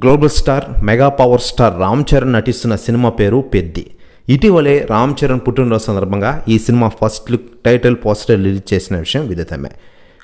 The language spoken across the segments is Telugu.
Global star mega power star Ram Charan నటిస్తున్న సినిమా పేరు పెద్ది. ఇటీవలే రామ్ చరణ్ పుట్టినరోజు సందర్భంగా ఈ cinema first look title poster release చేసిన విషయం విదితమే.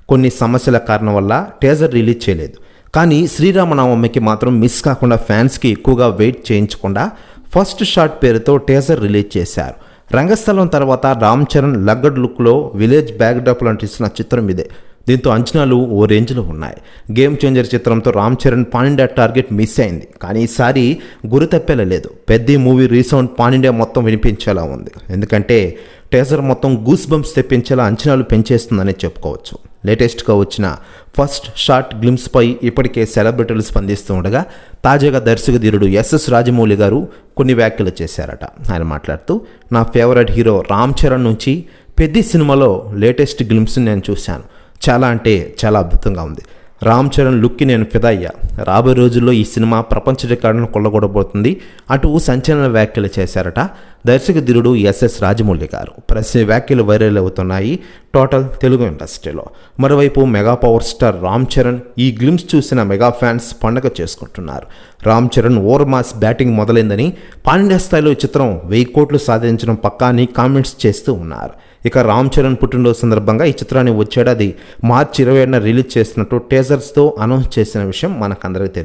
కొన్ని సమస్యల కారణం వల్ల టేజర్ రిలీజ్ చేయలేదు. కానీ శ్రీరామనవమికి మాత్రం మిస్ కాకుండా ఫ్యాన్స్కి ఎక్కువగా వెయిట్ చేయించకుండా ఫస్ట్ షాట్ పేరుతో టేజర్ రిలీజ్ చేశారు. రంగస్థలం తర్వాత రామ్ చరణ్ లగ్గడ్ లుక్లో విలేజ్ బ్యాక్డ్రాప్లో నటిస్తున్న చిత్రం ఇదే. దీంతో అంచనాలు ఓ రేంజ్లో ఉన్నాయి. గేమ్ చేంజర్ చిత్రంతో Ram Charan pan India target miss అయింది. కానీ ఈసారి గురి తప్పేలా లేదు. పెద్ద మూవీ రీసౌండ్ పాన్ఇండియా మొత్తం వినిపించేలా ఉంది. ఎందుకంటే టేజర్ మొత్తం గూస్ బంప్స్ తెప్పించేలా అంచనాలు పెంచేస్తుందని చెప్పుకోవచ్చు. లేటెస్ట్గా వచ్చిన ఫస్ట్ షార్ట్ గ్లిమ్స్పై ఇప్పటికే సెలబ్రిటీలు స్పందిస్తూ ఉండగా తాజాగా దర్శకధీరుడు ఎస్ఎస్ రాజమౌళి గారు కొన్ని వ్యాఖ్యలు చేశారట. ఆయన మాట్లాడుతూ నా ఫేవరెట్ హీరో రామ్ చరణ్ నుంచి పెద్ద సినిమాలో లేటెస్ట్ గ్లిమ్స్ నేను చూశాను. చాలా అంటే చాలా అద్భుతంగా ఉంది. రామ్ చరణ్ లుక్కి నేను ఫిదా అయ్యా. రాబోయే రోజుల్లో ఈ సినిమా ప్రపంచ రికార్డును కొల్లగొడబోతుంది. అటు సంచలన వ్యాఖ్యలు చేశారట. దర్శక ధీరుడు ఎస్ఎస్ రాజమౌళి గారు. ప్రశ్న వ్యాఖ్యలు వైరల్ అవుతున్నాయి టోటల్ తెలుగు ఇండస్ట్రీలో. మరోవైపు mega power star Ram Charan ఈ గ్లిమ్స్ చూసిన మెగా ఫ్యాన్స్ పండగ చేసుకుంటున్నారు. Ram Charan over mass batting మొదలైందని పాండ్య స్థాయిలో ఈ చిత్రం వెయ్యి కోట్లు సాధించడం పక్కా అని కామెంట్స్ చేస్తూ ఉన్నారు. ఇక రామ్ చరణ్ పుట్టినరోజు సందర్భంగా ఈ చిత్రాన్ని వచ్చేడాది మార్చి ఇరవై ఏడున రిలీజ్ చేసినట్టు టేజర్స్తో అనౌన్స్ చేసిన విషయం మనకందరికీ తెలుసు